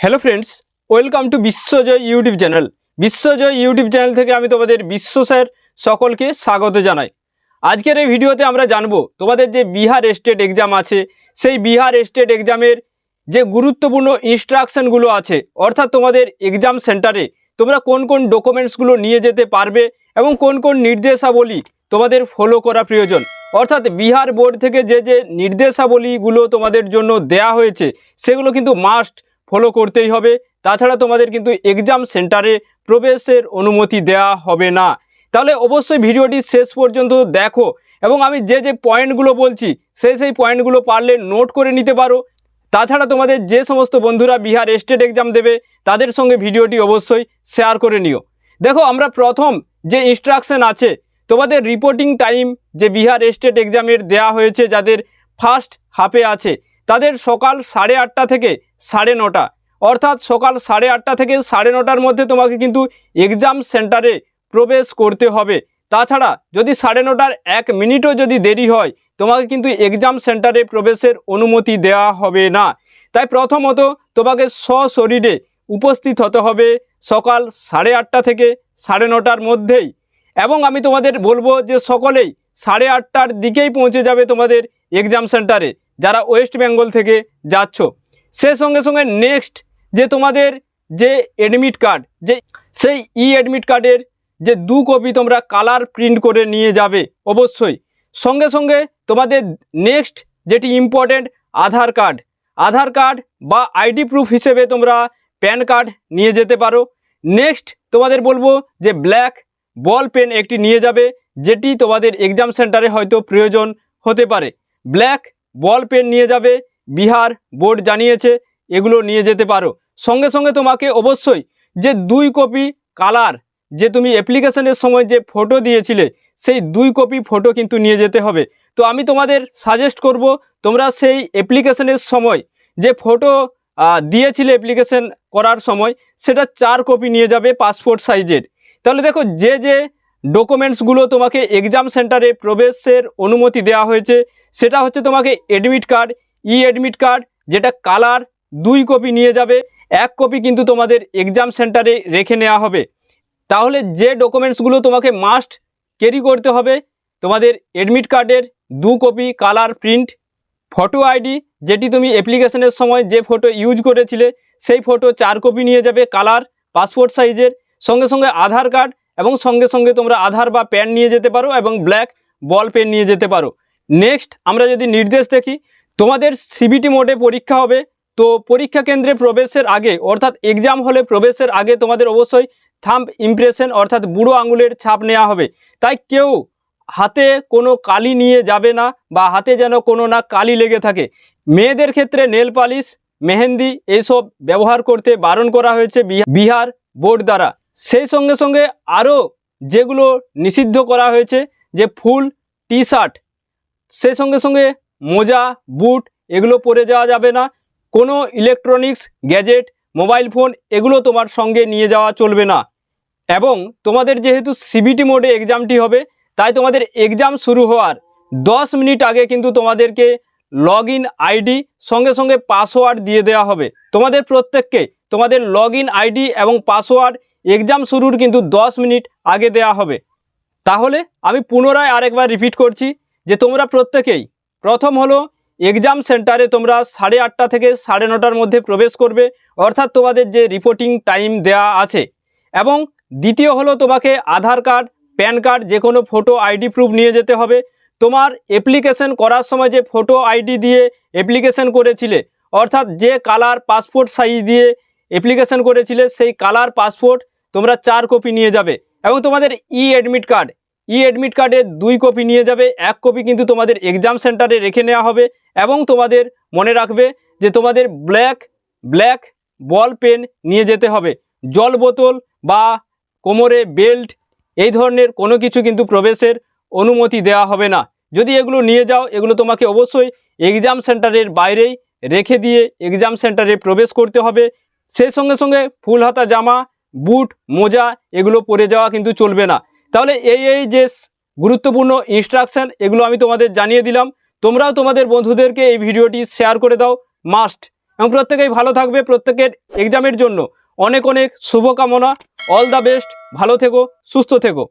Hello friends welcome to Biswajoy YouTube channel Biswajoy YouTube channel থেকে আমি তোমাদের বিশ্ব স্যার সকলকে স্বাগত জানাই। আজকের এই ভিডিওতে আমরা জানব তোমাদের যে বিহার স্টেট এক্সাম আছে, সেই বিহার স্টেট এক্সামের যে গুরুত্বপূর্ণ ইনস্ট্রাকশনগুলো আছে, অর্থাৎ তোমাদের এক্সাম সেন্টারে তোমরা কোন কোন ডকুমেন্টসগুলো নিয়ে যেতে পারবে এবং কোন কোন নির্দেশাবলী তোমাদের ফলো করা প্রয়োজন। অর্থাৎ বিহার বোর্ড থেকে যে যে নির্দেশাবলীগুলো তোমাদের জন্য দেয়া হয়েছে, সেগুলো কিন্তু মাস্ট ফলো করতেই হবে। তাছাড়া তোমাদের কিন্তু এক্সাম সেন্টারে প্রবেশের অনুমতি দেওয়া হবে না। তাহলে অবশ্যই ভিডিওটি শেষ পর্যন্ত দেখো এবং আমি যে যে পয়েন্টগুলো বলছি, সেই সেই পয়েন্টগুলো পারলে নোট করে নিতে পারো। তাছাড়া তোমাদের যে সমস্ত বন্ধুরা বিহার স্টেট এক্সাম দেবে, তাদের সঙ্গে ভিডিওটি অবশ্যই শেয়ার করে নিও। দেখো, আমরা প্রথম যে ইনস্ট্রাকশন আছে, তোমাদের রিপোর্টিং টাইম যে বিহার স্টেট এক্সামের দেয়া হয়েছে, যাদের ফার্স্ট হাফে আছে তাদের সকাল সাড়ে আটটা থেকে সাড়ে নটা। অর্থাৎ সকাল সাড়ে আটটা থেকে সাড়ে নটার মধ্যে তোমাকে কিন্তু এক্সাম সেন্টারে প্রবেশ করতে হবে। তাছাড়া যদি সাড়ে নটার এক মিনিটও যদি দেরি হয়, তোমাকে কিন্তু এক্সাম সেন্টারে প্রবেশের অনুমতি দেওয়া হবে না। তাই প্রথমত তোমাকে সশরীরে উপস্থিত হতে হবে সকাল সাড়ে আটটা থেকে সাড়ে নটার মধ্যেই। এবং আমি তোমাদের বলব যে সকলেই সাড়ে আটটার দিকেই পৌঁছে যাবে তোমাদের এক্সাম সেন্টারে যারা ওয়েস্ট বেঙ্গল থেকে যাচ্ছ। সে সঙ্গে সঙ্গে নেক্সট যে তোমাদের যে অ্যাডমিট কার্ড যে সেই ই অ্যাডমিট কার্ডের যে দু কপি তোমরা কালার প্রিন্ট করে নিয়ে যাবে, অবশ্যই। সঙ্গে সঙ্গে তোমাদের নেক্সট যেটি important Aadhaar card Aadhaar card বা আইডি প্রুফ হিসেবে তোমরা প্যান কার্ড নিয়ে যেতে পারো। নেক্সট তোমাদের বলব যে ব্ল্যাক বল পেন একটি নিয়ে যাবে, যেটি তোমাদের এক্সাম সেন্টারে হয়তো প্রয়োজন হতে পারে। ব্ল্যাক বল পেন নিয়ে যাবে, বিহার বোর্ড জানিয়েছে এগুলো নিয়ে যেতে পারো। সঙ্গে সঙ্গে তোমাকে অবশ্যই যে দুই কপি কালার, যে তুমি অ্যাপ্লিকেশনের সময় যে ফটো দিয়েছিলে, সেই দুই কপি ফটো কিন্তু নিয়ে যেতে হবে। তো আমি তোমাদের সাজেস্ট করব, তোমরা সেই অ্যাপ্লিকেশনের সময় যে ফটো দিয়েছিলে অ্যাপ্লিকেশন করার সময়, সেটা চার কপি নিয়ে যাবে পাসপোর্ট সাইজের তাহলে দেখো, যে যে ডকুমেন্টসগুলো তোমাকে এক্সাম সেন্টারে প্রবেশের অনুমতি দেওয়া হয়েছে। সেটা হচ্ছে তোমাকে admit card e admit card যেটা কালার দুই কপি নিয়ে যাবে, এক কপি কিন্তু তোমাদের এক্সাম সেন্টারে রেখে নেওয়া হবে। তাহলে যে ডকুমেন্টসগুলো তোমাকে মাস্ট ক্যারি করতে হবে, তোমাদের অ্যাডমিট কার্ডের দু copy colour print photo ID যেটি তুমি অ্যাপ্লিকেশনের সময় যে ফটো ইউজ করেছিলে, সেই ফটো চার কপি নিয়ে যাবে কালার পাসপোর্ট সাইজের সঙ্গে সঙ্গে আধার কার্ড এবং সঙ্গে সঙ্গে তোমরা আধার বা প্যান নিয়ে যেতে পারো এবং ব্ল্যাক বল পেন নিয়ে যেতে পারো। নেক্সট আমরা যদি নির্দেশ দেখি, তোমাদের সিবিটি মোডে পরীক্ষা হবে। তো পরীক্ষা কেন্দ্রে প্রবেশের আগে, অর্থাৎ এক্সাম হলে প্রবেশের আগে তোমাদের অবশ্যই থাম্ব ইমপ্রেশন অর্থাৎ বুড়ো আঙুলের ছাপ নেওয়া হবে। তাই কেউ হাতে কোনো কালি নিয়ে যাবে না বা হাতে যেন কোনো না কালি লেগে থাকে। মেয়েদের ক্ষেত্রে নেল পালিশ মেহেন্দি এইসব ব্যবহার করতে বারণ করা হয়েছে বিহা- বিহার বোর্ড দ্বারা। সেই সঙ্গে সঙ্গে আরও যেগুলো নিষিদ্ধ করা হয়েছে, যে ফুল টি শার্ট সেই সঙ্গে সঙ্গে মোজা, বুট, এগুলো পরে যাওয়া যাবে না। কোনো ইলেকট্রনিক্স গ্যাজেট মোবাইল ফোন এগুলো তোমার সঙ্গে নিয়ে যাওয়া চলবে না। এবং তোমাদের যেহেতু সিবিটি মোডে এক্সামটি হবে, তাই তোমাদের এক্সাম শুরু হওয়ার দশ মিনিট আগে কিন্তু তোমাদেরকে লগ আইডি সঙ্গে সঙ্গে পাসওয়ার্ড দিয়ে দেওয়া হবে। তোমাদের প্রত্যেককে তোমাদের লগ আইডি এবং পাসওয়ার্ড এক্সাম শুরুর কিন্তু দশ মিনিট আগে দেওয়া হবে। তাহলে আমি পুনরায় আরেকবার রিপিট করছি যে তোমরা প্রত্যেকেই, প্রথম হলো এক্সাম সেন্টারে তোমরা সাড়ে আটটা থেকে সাড়ে নটার মধ্যে প্রবেশ করবে, অর্থাৎ তোমাদের যে রিপোর্টিং টাইম দেয়া আছে। এবং দ্বিতীয় হলো তোমাকে আধার কার্ড প্যান কার্ড যে কোনো ফটো আইডি প্রুফ নিয়ে যেতে হবে। তোমার অ্যাপ্লিকেশন করার সময় যে ফটো আইডি দিয়ে অ্যাপ্লিকেশন করেছিলে, অর্থাৎ যে কালার পাসপোর্ট সাইজ দিয়ে অ্যাপ্লিকেশন করেছিলে, সেই কালার পাসপোর্ট তোমরা চার কপি নিয়ে যাবে এবং তোমাদের e admit card e admit কার্ডের দুই কপি নিয়ে যাবে, এক কপি কিন্তু তোমাদের এক্সাম সেন্টারে রেখে নেওয়া হবে এবং তোমাদের মনে রাখবে যে তোমাদের ব্ল্যাক ব্ল্যাক বল পেন নিয়ে যেতে হবে। জল বোতল বা কোমরে বেল্ট এই ধরনের কোনো কিছু কিন্তু প্রবেশের অনুমতি দেওয়া হবে না। যদি এগুলো নিয়ে যাও, এগুলো তোমাকে অবশ্যই এক্সাম সেন্টারের বাইরেই রেখে দিয়ে এক্সাম সেন্টারে প্রবেশ করতে হবে। সেই সঙ্গে সঙ্গে ফুল হাতা জামা বুট, মোজা, এগুলো পরে যাওয়া কিন্তু চলবে না। তাহলে এই এই যে গুরুত্বপূর্ণ ইনস্ট্রাকশান এগুলো আমি তোমাদের জানিয়ে দিলাম। তোমরাও তোমাদের বন্ধুদেরকে এই ভিডিওটি শেয়ার করে দাও মাস্ট এবং প্রত্যেকেই ভালো থাকবে প্রত্যেকের এক্সামের জন্য। অনেক অনেক শুভকামনা। অল দ্য বেস্ট ভালো থেকো, সুস্থ থেকো।